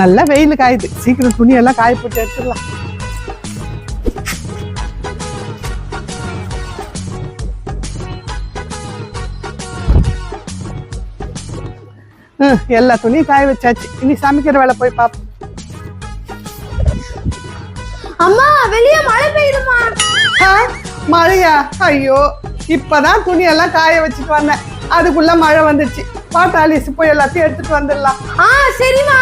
நல்லா வெயில் காயுது. சீக்கிரம் துணி எல்லாம் காய போட்டு எடுத்துடலாம் எல்லா துணியும் காய வச்சாச்சு. இனி சமைக்கிற வேலை போய் பார்ப்போம். அம்மா வெளிய மழை பெய்யுதுமா? ஆ, மழையா? ஐயோ இப்பதான் துணி எல்லாம் காய வச்சுட்டு வந்தேன். அதுக்குள்ள மழை வந்துடுச்சு பாட்டாலிஸ் போய் எல்லாத்தையும் எடுத்துட்டு வந்துடலாம். ஆ சரிம்மா.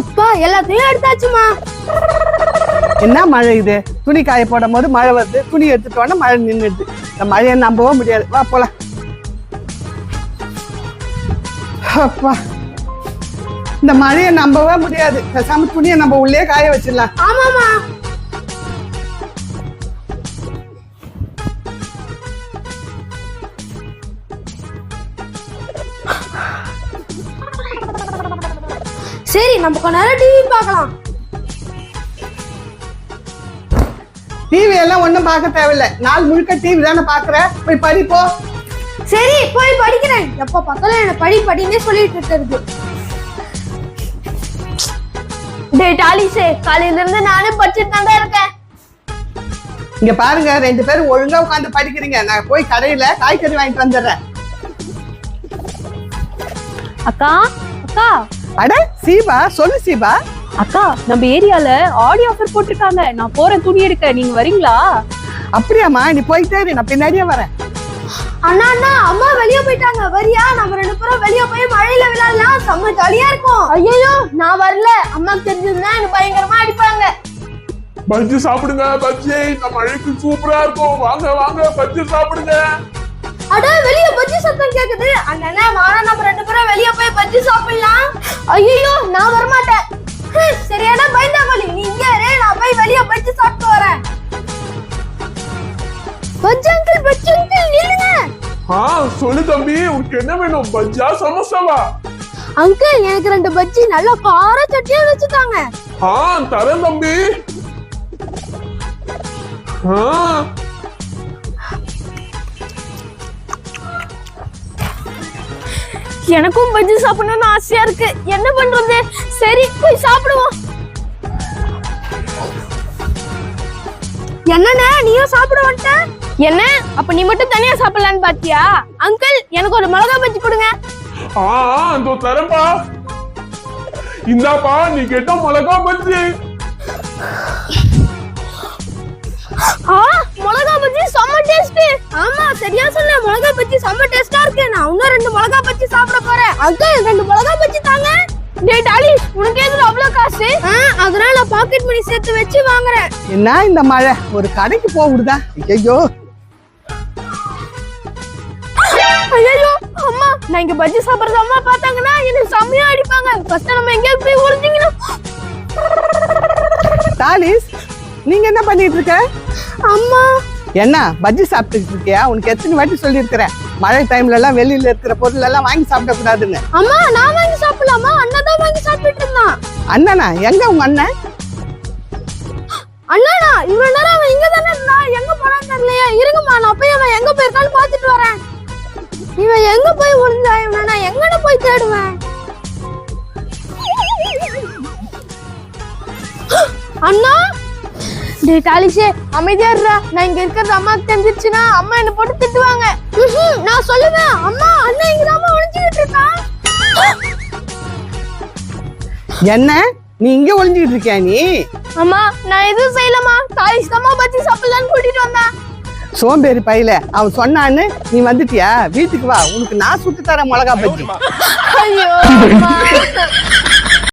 அப்பா எல்லாத்தையும் எடுத்தாச்சுமா. என்ன மழை இது? துணி காய போடும் போது மழை வருது. துணி எடுத்துட்டு உடனே மழை நின்றுடுது இந்த மழையை நம்பவும் முடியாது. வா போலாம். அப்பா. இந்த மழையை நம்பவே முடியாது. பேசாம துணியை நம்ம உள்ளே காய வச்சிடலாம். ஆமாமா சரி நம்ம கொஞ்ச நேரம் டிவி பார்க்கலாம். டிவி எல்லாம் ஒண்ணும் பார்க்க தேவையில்லை. நாள் முழுக்க டிவி தானே பாக்குற போய் படிப்போ சரி போய் படிக்கிறேன். எப்ப பார்த்தாலும் என்ன படி படின்னே சொல்லிட்டு இருக்கிறது. டேய் டாலிஸே காலையில இருந்து நானே படிச்சுட்டு தான் இருக்கேன். இங்க பாருங்க ரெண்டு பேரும் ஒழுங்கா உட்காந்து படிக்கிறீங்க. நான் போய் கடையில காய்கறி வாங்கிட்டு வந்துடுறேன். அக்கா அக்கா. அட சீபா சொல்லு சீபா. அக்கா நம்ம ஏரியால ஆடி ஆஃபர் போட்டிருக்காங்க. நான் போறேன் துணி எடுக்க. நீங்க வரீங்களா? அப்படியாம்மா நீ போயிட்டே இரு, நான் பின்னாடியே வரேன். அண்ணா அண்ணா அம்மா வெளிய போயிட்டாங்க. வரியா? நம்ம ரெண்டு பேரும் வெளிய போய் மழையில விளையாடலாம். செம்ம ஜாலியா இருக்கும். ஐயோ நான் வரல. அம்மாக்கு தெரிஞ்சதுன்னா எனக்கு பயங்கரமா அடிப்பாங்க. பஜ்ஜி சாப்பிடுங்க பஜ்ஜி. இந்த மழைக்கு சூப்பரா இருக்கும். வாங்க வாங்க பஜ்ஜி சாப்பிடுங்க. அட வெளிய பஜ்ஜி சத்தம் கேக்குது. அண்ணா வாடா நம்ம ரெண்டு பேரும் வெளிய போய் பஜ்ஜி சாப்பிடலாம். ஐயோ நான் வர மாட்டேன் சரியான பயந்தாங்கோலி நீ இங்க இரு நான் போய் வெளிய பஜ்ஜி சாப்பிட்டு வரேன். பஜ்ஜி அங்கிள் பஜ்ஜி அங்கிள் நில்லுங்க. ஆ சொல்லு தம்பி உனக்கு என்ன வேணும்? பஜ்ஜா சமோசாவா? அங்கிள் எனக்கு ரெண்டு பஜ்ஜி நல்லா கார சட்னியா வச்சுட்டாங்க ஆ தரேன் தம்பி. ஆ எனக்கும் பஜ்ஜி சாப்பிடணும்னு ஆசையா இருக்கு. என்ன பண்றது? சரி போய் சாப்பிடுவோம். என்னண்ணே நீயும் சாப்பிட வந்துட்ட என்ன? அப்ப நீ மட்டும் தனியா சாப்பிடலான்னு பாத்தியா? அங்கிள் எனக்கு ஒரு மிளகா பஜ்ஜி கொடுங்க. ஆ இதோ தரேன்பா இந்தாப்பா நீ கேட்ட மிளகா பஜ்ஜி. ஆ பஜ்ஜி செம்ம டேஸ்ட் ஆமா சரியா சொன்ன. மிளகா பஜ்ஜி செம்ம டேஸ்டா இருக்கு. நான் இன்னும் ரெண்டு மிளகா பஜ்ஜி சாப்பிட போறேன். அங்கிள் ரெண்டு மிளகா பஜ்ஜி தாங்க. டேய் டாலி உனக்கு எதுல அவ்வளவு காசு? அதனால நான் பாக்கெட் மணி சேர்த்து வச்சு வாங்குறேன். என்ன இந்த மழை? ஒரு கடைக்கு போக விடுதா ஐயோ ஐயோ அம்மா நான் இங்க பஜ்ஜி சாப்பிடுறது அம்மா பார்த்தாங்கன்னா எனக்கு செம்மையா அடிப்பாங்க. ஃபர்ஸ்ட் நம்ம எங்கேயாவது போய் ஒளிஞ்சிக்கணும் தாலிஸ் நீங்க என்ன பண்ணிட்டு இருக்க? அம்மா என்ன பஜ்ஜி சாப்பிட்டுட்டு இருக்கியா உனக்கு எத்தனை வாட்டி சொல்லியிருக்கிறேன். மழை டைம்ல எல்லாம் வெளியில இருக்கிற பொருள் எல்லாம் வாங்கி சாப்பிட கூடாதுன்னு அம்மா நான் வாங்கி சாப்பிடலாமா? அண்ணா தான் வாங்கி சாப்பிட்டு இருந்தான். அண்ணனா? எங்க உங்க அண்ணன்? அண்ணா இவ்வளவு நேரம் அவன் இங்க தானே இருந்தான் எங்க போனான்னு தெரியலையே. இருங்கம்மா நான் போய் அவன் எங்க போயிருக்கான்னு பார்த்துட்டு வரேன். இவன் எங்க போய் ஒளிஞ்சா இவனை நான் எங்கன போய் தேடுவேன். அண்ணா டேய் டாலிஷே அமைதியா இருடா. நான் இங்க இருக்கிறது அம்மாக்கு தெரிஞ்சிருச்சுன்னா அம்மா என்ன போட்டு திட்டுவாங்க. நான் சொல்லுவேன். அம்மா அண்ணன் இங்க தான் ஒளிஞ்சுக்கிட்டு இருக்கான் என்ன? நீ இங்க ஒளிஞ்சுக்கிட்டு இருக்கியா நீ? அம்மா நான் எதுவும் செய்யலம்மா. டாலிஷ் தான் பச்சி சாப்பிடலான்னு கூட்டிட்டு வந்தேன். சோம்பேறி பையில அவன் சொன்னான்னு நீ வந்துட்டியா? வீட்டுக்கு வா. உனக்கு நான் சுட்டு தரேன் மிளகா பஜ்ஜி. ஐயோ அம்மா.